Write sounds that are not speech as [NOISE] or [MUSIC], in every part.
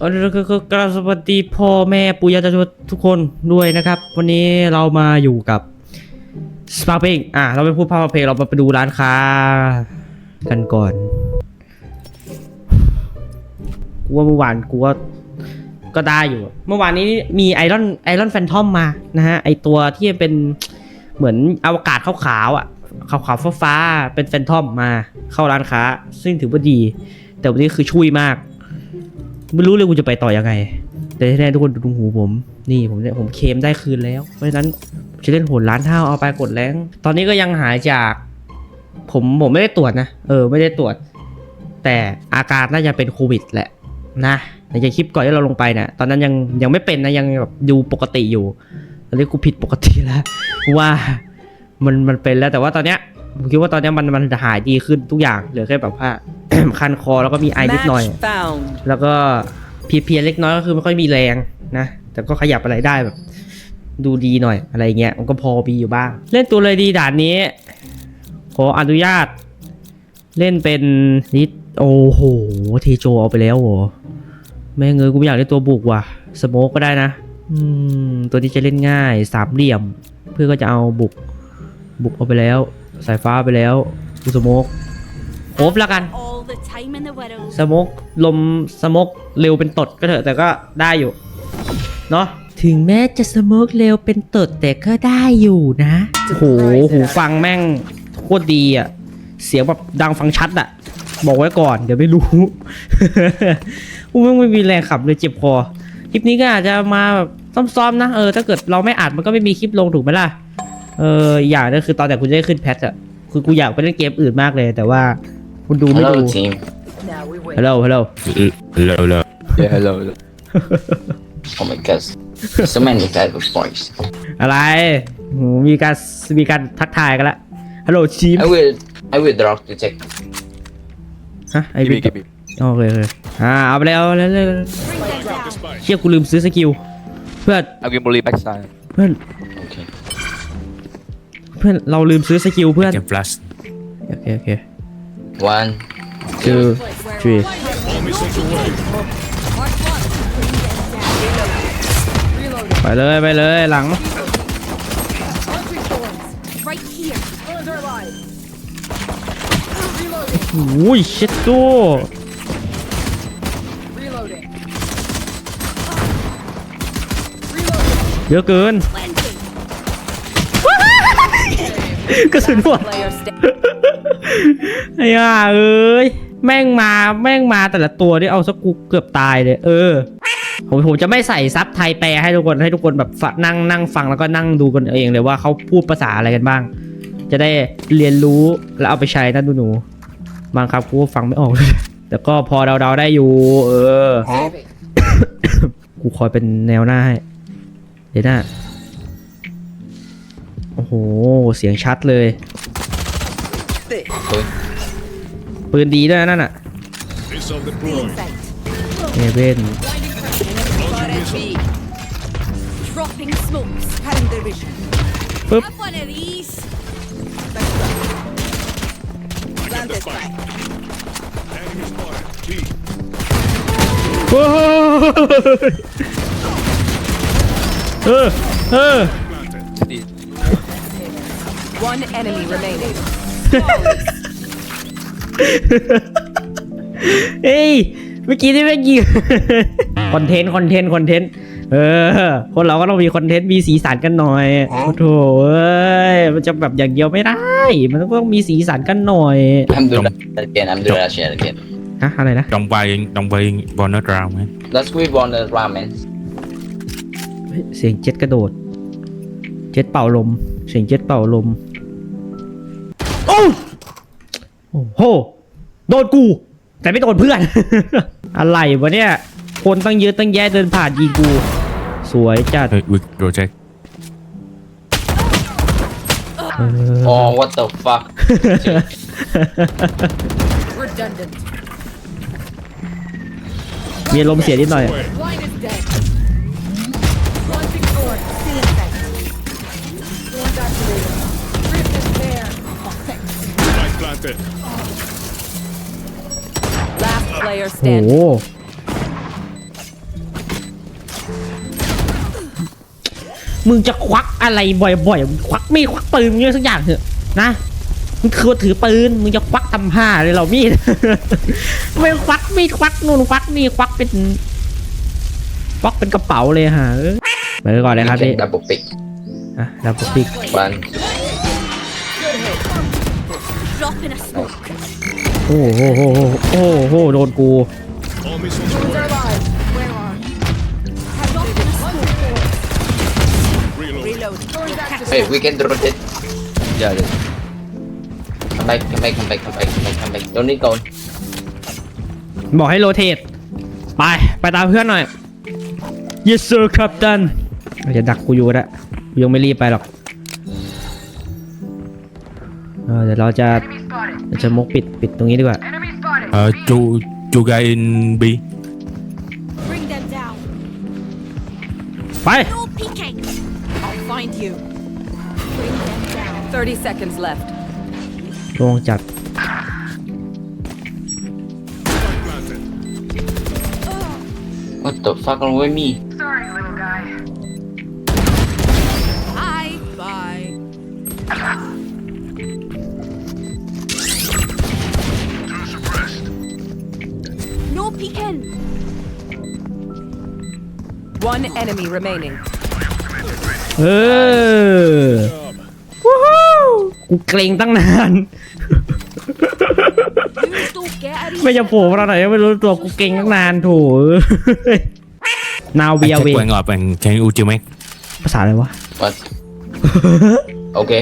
เออก็ก็กราบสวัสดีพ่อ แม่ ปู่ ย่า ตาทวดทุกคนด้วยนะครับ วันนี้เรามาอยู่กับสปาร์เพลงอ่ะ เราไปพูดภาเพลง เราไปดูร้าน ค้า กันก่อน กูว่าเมื่อวาน กูว่า ก็ได้อยู่ เมื่อวานนี้มีไอรอนไอรอนแฟนทอมมา นะฮะ ไอตัวที่ เป็น เหมือนอวกาศขาวๆอ่ะขาวๆฟ้าๆเป็นแฟนทอมมาเข้าร้าน ค้า ซึ่ง ถือว่าดี แต่ วันนี้คือชุยมากไม่รู้เลยกูจะไปต่อยังไง แต่แน่ทุกคนดูหู ผม นี่ผมเนี่ยผมเคมได้คืนแล้ว เพราะฉะนั้นจะเล่นโหดล้านเท่าเอาไปกดแรงตอนนี้ก็ยังหายจาก ผมผมไม่ได้ตรวจนะ เออ ไม่ได้ตรวจ แต่อาการน่าจะเป็นโควิดแหละ นะ ในคลิปก่อนที่เราลงไปนะ่ยตอนนั้นยังยังไม่เป็นนะยังแบบดูปกติอยู่ตอนนี้กูผิดปกติแล้วว่า มันมันเป็นแล้ว แต่ว่าตอนเนี้ยผมคิดว่าตอนนี้มันมันหายดีขึ้นทุกอย่าง เหลือแค่แบบว่า คันคอแล้วก็มีไอนิดหน่อย แล้วก็เพียๆเล็กน้อยก็คือไม่ค่อยมีแรงนะ แต่ก็ขยับอะไรได้แบบ ดูดีหน่อยอะไรเงี้ย มันก็พอมีอยู่บ้าง เล่นตัวเลยดีด่านนี้ ขออนุญาต เล่นเป็นนิดโอ้โหทีโจเอาไปแล้วโหแม่เงยกูอยากเล่นตัวบุกว่ะ สโมกก็ได้นะ อืมตัวที่จะเล่นง่ายสามเหลี่ยม เพื่อก็จะเอาบุกบุกเอาไปแล้วสายฟ้าไปแล้วกูสโมกโฟบล้วกันสโมกลมสโมกเร็วเป็นตดก็เถอะแต่ก็ได้อยู่เนาะถึงแม้จะสโมกเร็วเป็นตดแต่ก็ได้อยู่นะโอ้โหหูฟังแม่งโคตรดีอ่ะเสียงแบบดังฟังชัดอ่ะ บอกไว้ก่อนเดี๋ยวไม่รู้อูแม่งไม่มีแรงขับเลยเจ็บคอ คลิปนี้ก็อาจจะมาแบบซ้อมๆนะเออถ้าเกิดเราไม่อัดมันก็ไม่มีคลิปลงถูกไหมล่ะเอออย่างนึงคือตอนแต่คุณจะได้ขึ้นแพทอะคือกูอยากไปเล่นเกมอื่นมากเลยแต่ว่าคุณดูไม่ดูฮัลโหลฮัลโหลฮัลโหลฮัลโหลโอ้ e l l my god So many type of voice อะไร มีการมีการทักทายกันละฮัลโหลชีม I will I will drop to check ฮะไอบีวโอเคโอเคอ่าเอาไปแล้วแล้วลเเชี่ยกูลืมซื้อสกิลเพื่อนเอาเกมบอรีแบ็กซ k s t เพื่อนเพื่อน เราลืมซื้อสกิลเพื่อน Can flash. โอเค โอเค One two three Army's underway. ไปเลย ไปเลย หลัง Right here. อุ้ย เช็ดตัว Reloading. เยอะเกิน Let's กระสุนหมดไอ้ย่า เอ้ย แม่งมาแม่งมาแต่ละตัวนี่เอาสกูเกือบตายเลย เออ ผมผมจะไม่ใส่ซับไทยแปลให้ทุกคนให้ทุกคนแบบ นั่งนั่งฟังแล้วก็นั่งดูกันเองเลยว่าเขาพูดภาษาอะไรกันบ้าง จะได้เรียนรู้แล้วเอาไปใช้นะดูหนูบางครับกูฟังไม่ออกเลยแต่ก็พอเดาๆได้อยู่ เออกูคอยเป็นแนวหน้าให้เดี๋ยวหน้าโอ้โห เสียงชัดเลยปืนดีด้วยนั่นอะเอเวนปึ๊เออเออ One enemy remaining. เฮ้ยเมื่อกี้นี่เม่กี้คอนเทนต์คอนเทนต์คอนเทนต์เออ คนเราก็ต้องมีคอนเทนต์มีสีสันกันหน่อยโอ้โถเอ้ยมันจะแบบอย่างเดียวไม่ได้ มันต้องมีสีสันกันหน่อยทำดูแลเกมทำดูแลเ I'm doing ฮะอะไรนะ t r งไป v อง trong vai bonus round Let's move on the ramen. เ้ยเสียงเจ็ดกระโดด เจ็ดเป่าลม เสียงเจ็ดเป่าลมโอ้โหโดนกู แต่ไม่โดนเพื่อน อะไรวะเนี่ย คนตั้งเยอะตั้งแยะเดินผ่านยิงกู สวยจัดเฮ้ยโดนแจ็คอ้ what the fuck? มีลมเสียนิดหน่อยกิดโหมึงจะควักอะไรบ่อยๆควักมีดควักปืนมึงเยอะสักอย่างเถอะนะมึงคือถือปืนมึงจะควักทำห้าเลยเรามีดไม่ควักมีดควักนู่นควักนี่ควักเป็นควักเป็นกระเป๋าเลยฮะเออไปก่อนเลยครับพี่ดับบุกติกอ่ะดับปุกปิกวันโอโหโอ้โหโอ้โหโดนกูเฮ้ยวิกเ c น n drop it อย่าเลยทำไปทำไปทำไปทำไปทำไปทำไปโดนนี่ก่อนบอกให้โรเตทไปไปตามเพื่อนหน่อย y e ซ sir captain จะดักกูอยู่แล้วยังไม่รีบไปหรอกเดี๋ยวเราจะเราจะมุกปิดปิดตรงนี้ดีกว่าเออจูจูไกอินบีไป No peeking. I'll find you. Bring them down. 30 seconds left. ลงจัดโอ้ตบฟักกันไว้มี Sorry little guy. Bye bye. พี่เคน One enemy remaining เออวู้ฮู้กูเกรงตั้งนานไม่จะโผล่มาไหนไม่รู้ตัวกูเกรงตั้งนานถูกนาวีอาวีแข่งก่อนเป่งแช่อูจิไหมภาษาอะไรวะโอเค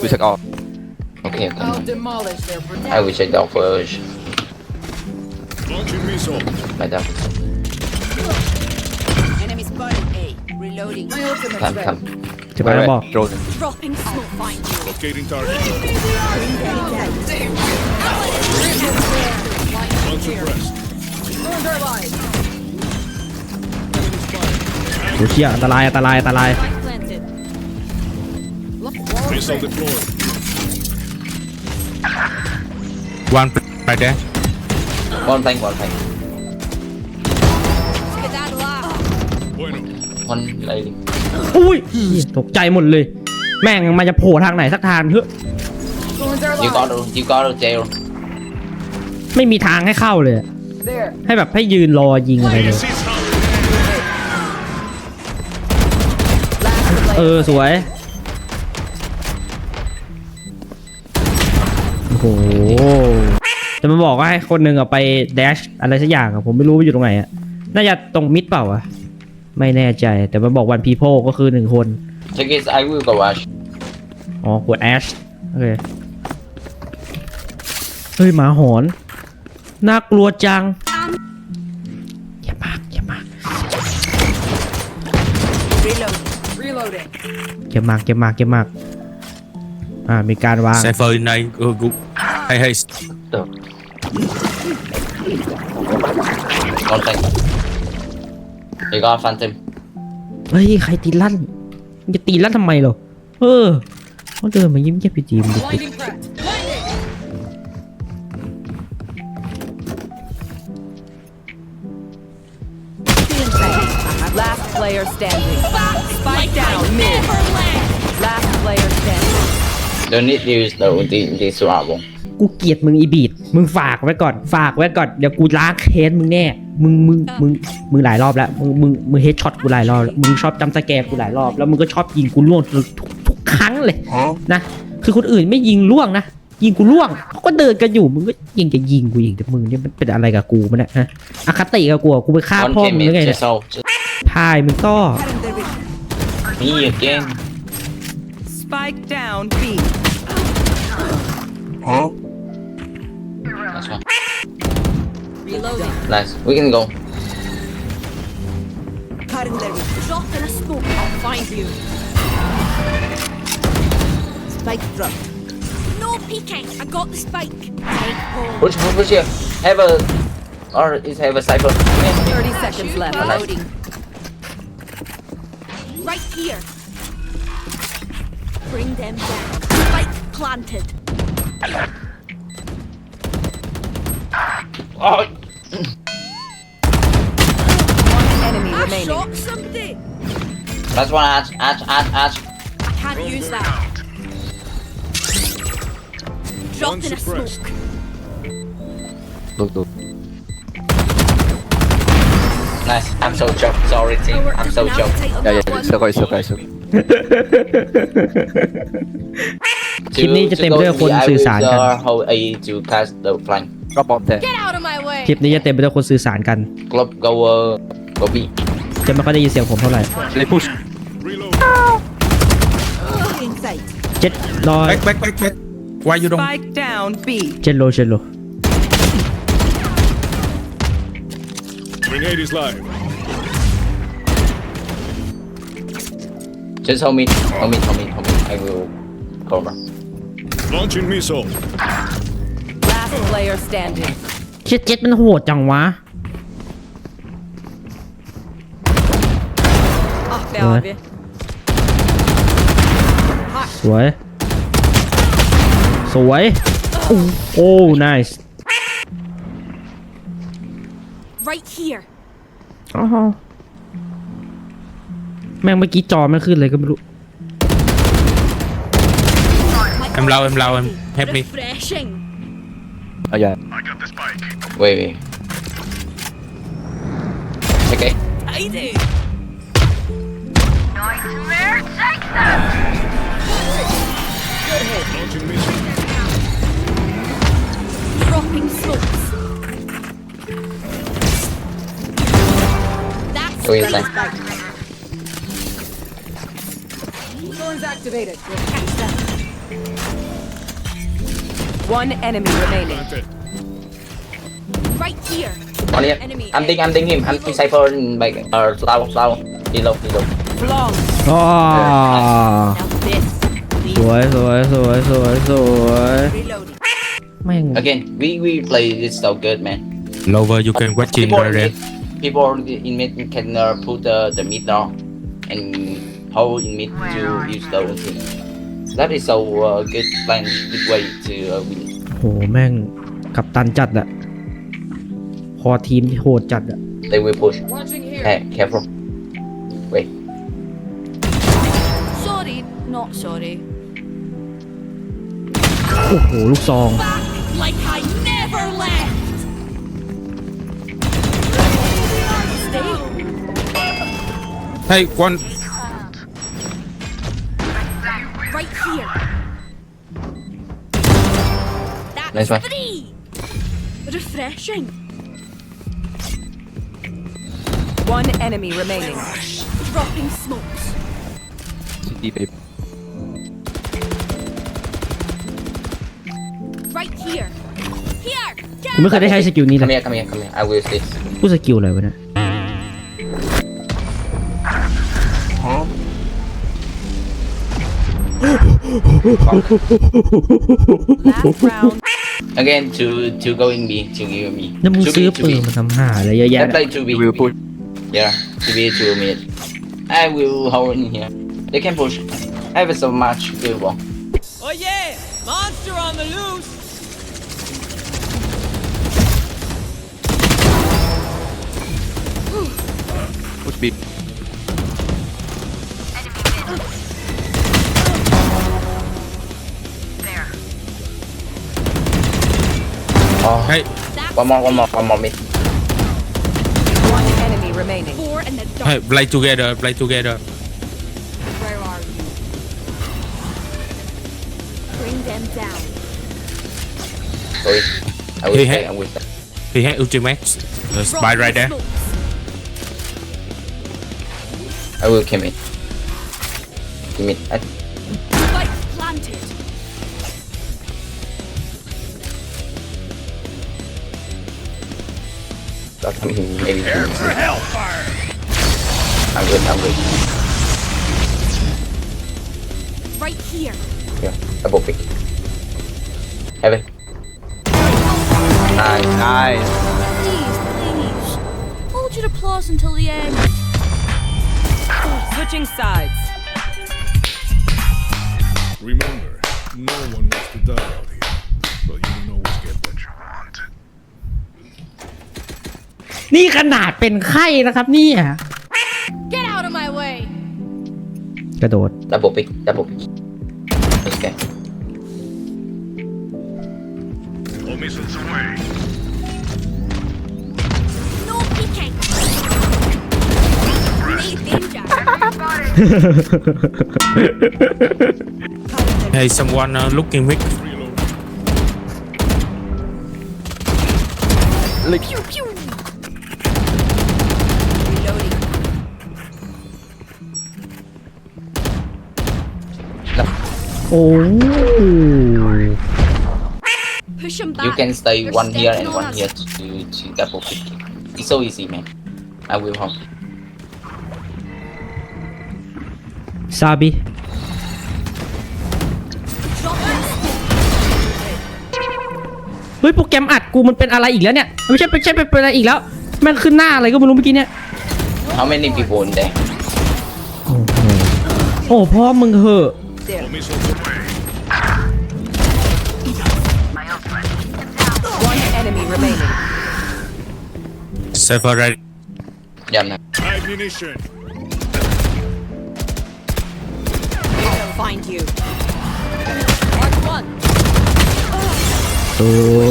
วิชเชอก่อโอเคครับ I wish I d o n t f Launching missile. My dad. Enemy spotted A. Reloading. My ultimate Come, ready. come. To my right, right. Drone. Dropping smoke. Find you. Locating target. Unsuppressed. Northern โอ้เชี่ยอันตรายอันตรายอันตราย Planted. Missile deployed. One by dash. บอล f l a n อ one flank. One l อุ้ย ตกใจหมดเลย แม่งมันจะโผล่ทางไหนสักทางเถอะ You ก้อน t y o ก้อนเจลไม่มีทางให้เข้าเลย ให้แบบให้ยืนรอยิงอะไรเลยเออสวย โอ้โหแต่มันบอกว่าให้คนหนึ่งอะไปเดชอะไรสักอย่างอะผมไม่รู้ว่าอยู่ตรงไหนอะน่าจะตรงมิดเปล่าอะไม่แน่ใจแต่มันบอกวันพีโพก็คือหนึ่งคน Check is I will go บ a ั c h อ๋อขวดแอชโอเคเฮ้ยหมาหอนน่ากลัวจังอย่ามากอย่ามาก Reloading. อย่ามากอย่ามากอย่ามากอ่ามีการวางเซฟเฟอร์ใน n e Uh, g ให้ Con tên Để con fan tên เฮ้ยใครตีลั่นมึงจะตีลั่นทำไมเหรอเออเขาเดินมายิ้มแย้มพี่จีมดิ Blinding threat. Blinding. Last player standing. Spike down mid. Last player standing. Don't need to use the ulti, ulti survival กูเกลียดมึงอีบีดมึงฝากไว้ก่อน ฝากไว้ก่อน เดี๋ยวกูล้างเคสมึงแน่ มึงมึงมึงมึงหลายรอบแล้ว มึงมึงมึงเฮดช็อตกูหลายรอบ มึงชอบจำสแกกูหลายรอบ แล้วมึงก็ชอบยิงกูล่วงทุกทุกครั้งเลย นะ คือคนอื่นไม่ยิงล่วงนะ ยิงกูล่วงเขาก็เดินกันอยู่ มึงก็ยิงจะยิงกูยิงแต่มึงเนี่ยมันเป็นอะไรกับกูมันเนี่ยฮะอคติกับกูกูไปฆ่าพ่อมึงอไงเนี่ยพายมึงก็นมีอีกเกม Spike down B. That's one. Reloading. Nice. We can go. drop in a smoke. I'll find you. Spike drop. No peeking. I got the spike. Take hold. Push, push, push here. Have a or is have a cypher. Thirty seconds left. Nice. Right here. Bring them back. Spike planted. Oh. One enemy I remaining. shot That's one ad, ad, ad, ad. I can't use that. Drop in a smoke. Look, look. Nice. I'm so choked. Sorry, team. Oh, I'm so choked. Yeah, yeah, So okay, so okay, it's okay. คลิปนี้จะเต็มไปด้วยคนสื่อสารกัน [LAUGHS] how I to cast the flank. Drop there. Get out! คลิปนี้จะเต็มไปด้วยคนสื่อสารกันกลบกาวร์กบีจะไม่ค่อยได้ยินเสียงผมเท่าไหร่เลยพุชเจ็ดลอยไบ็คแบวายอยู่ตรงเจ็ดโลเจ็ดโลเจ็ดเอามีเอามีเอามีเอามีไอ้กู cover launching missile last player standing เจ็ดเมันโหดจังวะสวย สวย โอ้ nice right here อ oh. แม่งเมื่อกี้จอไม่ขึ้นเลยก็ไม่รู้ เอ็มเราเอ็มเราเอ็มเฮปปี้ got Wait, Okay. I do. Nightmare takes Good Dropping smokes. That's Wait activated. One enemy remaining. Right here. On it. I'm thinking, I'm thinking him. I'm thinking Cypher back. Or uh, slow, slow. Reload, reload. Long. Oh. Rồi, rồi, rồi, rồi, rồi. Mày Again, we we play this so good, man. Lover, you can watch in the People in mid can uh, put the, uh, the mid down and hold in mid to use the ulti. That is so uh, good plan, good way to uh, win. โหแม่งกับตันจัดอะอทีมโหดจัดอะ They will push. Hey, careful. Wait. Sorry, not sorry. โอ้โห like I never left. Hey, one. right here. That's Nice one. three. Refreshing. One enemy remaining. Dropping smokes. CD, babe. Right here. Here. กูไม่เคยได้ใช้สกิลนี้เล Come ย here, come here, come here. I will use this. Huh? Last round. Again, to to going me to give me. to ซื้อ B, to ปืน B. มาทำห่าอะไรเยอะแยะ Let's play to B. Will yeah, to be to minutes. I will hold in here. They can push. I have so much good one. Oh yeah! Monster on the loose! Push There. Oh. Hey. One more, one more, one more, mid remaining. Four the dark. play together, play together. Where are you? Bring them down. Sorry. I will I'm with them. He had ultimate. The spy right there. I will kill me. Give me. At Device planted. That's I mean, maybe two. I'm good, I'm good. Right here. Yeah, double pick. Heaven. Nice, nice. Please, please. Hold your applause until the end. Switching sides. Remember, no one wants to die. นี่ขนาดเป็นไข้นะครับนี่ Get กระโดดระบบปิดระบบปิดโอเคเฮ้ย someone uh, l o o k i เลยพิ้วโอ้ You can stay one here and one here to to double pick. It's so easy man. I will help. ซาบิเฮ้ยโปรแกรมอัดกูมันเป็นอะไรอีกแล้วเนี่ยไม่ใช่ไม่ใช่เป็นอะไรอีกแล้วมันขึ้นหน้า อะไรก็ไม่รู้เมื่อกี้เนี่ย How many people ล h e r e โอ้พ่อมึงเหอะ there. One enemy remaining. Separate. Yeah, Ammunition. We i l l find you. n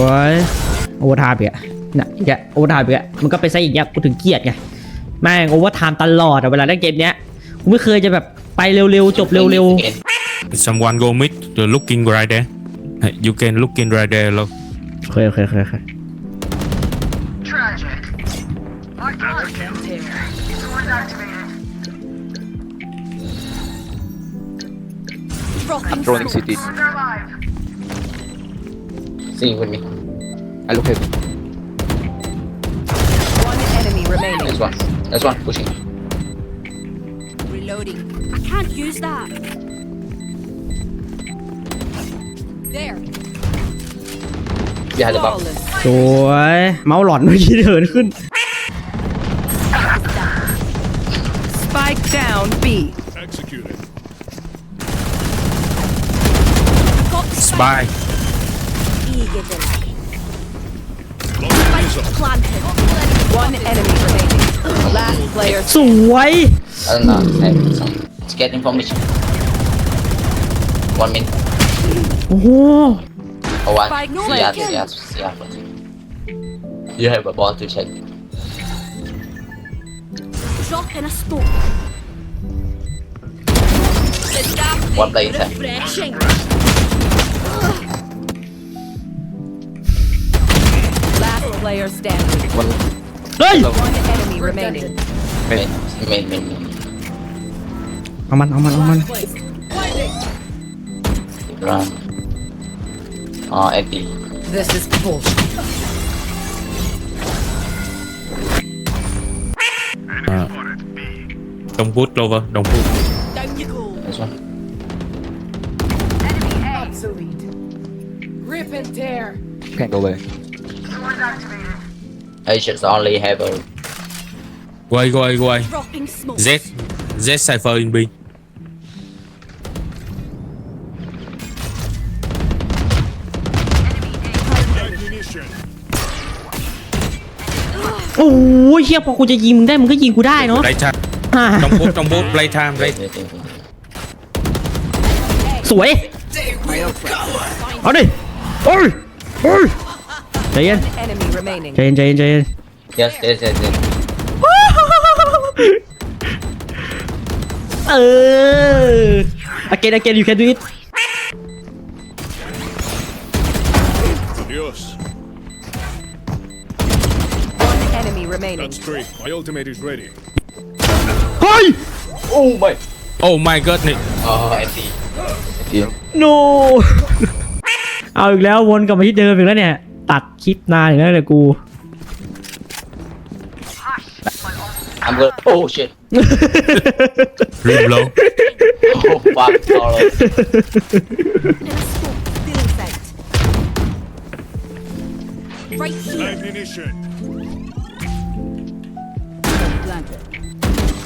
วยโอเวอร์ไทม์เปียน่ะแกโอเวอร์ไทม์เปียมันก็ไปใส่อีกเนี้ยกูถึงเกลียดไงแม่งโอเวอร์ไทม์ตลอดอะเวลาเล่นเกมเนี้ยกูไม่เคยจะแบบไปเร็วๆจบเร็วๆ Someone go meet the looking right there. You can look in right there, look. Okay, okay, okay, okay. Tragic. My here. activated. I'm throwing CT. See with me. I look at One enemy remaining. That's one. That's one. Pushing. Reloading. I can't use that. There. อย่าเลยบ๊อบสวยเมาส์หลอนเมื่อกี้เดินขึ้น Spike down B. Executed. Got Spike. One enemy remaining. Last player. I don't know. get information. One minute. โอ้โหเอาวันเสียเสียเสีย You have a ball to check Shock and a storm. One play inside. Refreshing. Last player standing. One. Hey! One enemy remaining. Main, main, main. Aman, aman, aman. Run. Oh, ah, Eddie. This is bullshit. Don't boot, Clover. Don't boot. Down go. This one. Enemy A. Rip and tear. Can't go away. Agents only have a. Go away, go go Dropping Z. Z cipher in B. เฮียพอกูจะยิงมึงได้มึงก็ยิงกูได้เนาะไรชาต้องบุ๊บต้องบุ๊บไรชามไรสวย เอาดิเฮ้ย เฮ้ยใจเย็นใจเย็นใจเย็นใจเย็นเ e s yes, เ e s y ย s เออโอเคโอเคย n you can do it remaining. That's three. My ultimate is ready. Oh my. Oh my god นี่ Oh, I see. เอาอีกแล้ววนกลับมาที่เดิมอีกแล้วเนี่ย ตัดคลิปนานอีกแล้วเนี่ยกูโอ้ o h shit. ลืมแล้ว Oh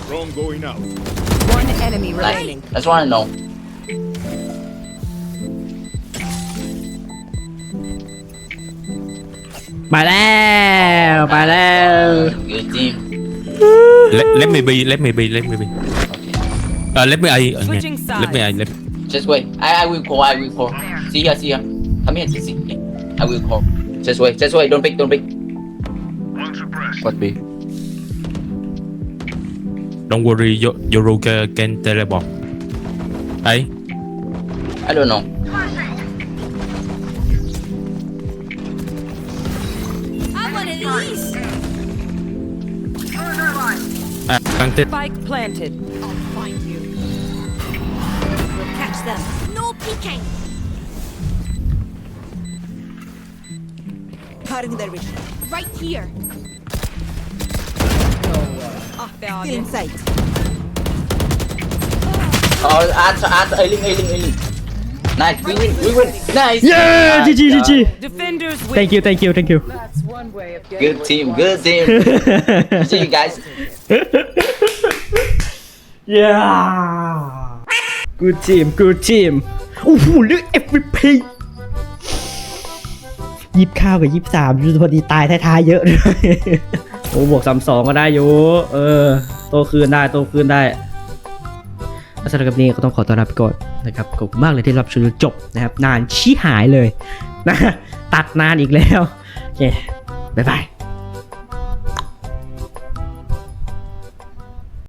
Drone going out. One enemy remaining. I just want to know. By now, by now. Good team. let, let me be, let me be, let me be. Uh, let me, I, uh, yeah. let me, I, let me. Just wait. I, I will call, I will call. See ya. see ya. Come here, see, see. I will call. Just wait, just wait. Don't pick, don't pick. What be? Don't worry, Yo Yoruka can teleport. Hey? I don't know. I want planted. Spike planted. I'll find you. We'll catch them. No peeking. Right here. Ah be abi. Inside. Oh, at at ailing ailing ailing. Nice, we win, we win. Nice. Yeah, nice. GG, GG. Defenders win. Thank you, thank you, thank you. That's one way of getting good team, good team. See you guys. yeah. Good team, good team. โอ้โหเลือก MVP ยิบข้าวกับยิบสามพอดีตายท้ายๆเยอะเลยโอ้บวกสามสองก็ได้อยู่ เออโตคืนได้ โตคืนได้ สำหรับนี้ก็ต้องขอต้อนรับก่อนนะครับ ขอบคุณมากเลยที่รับชมจบนะครับ นานชี้หายเลยนะตัดนานอีกแล้ว โอเค บ๊ายบาย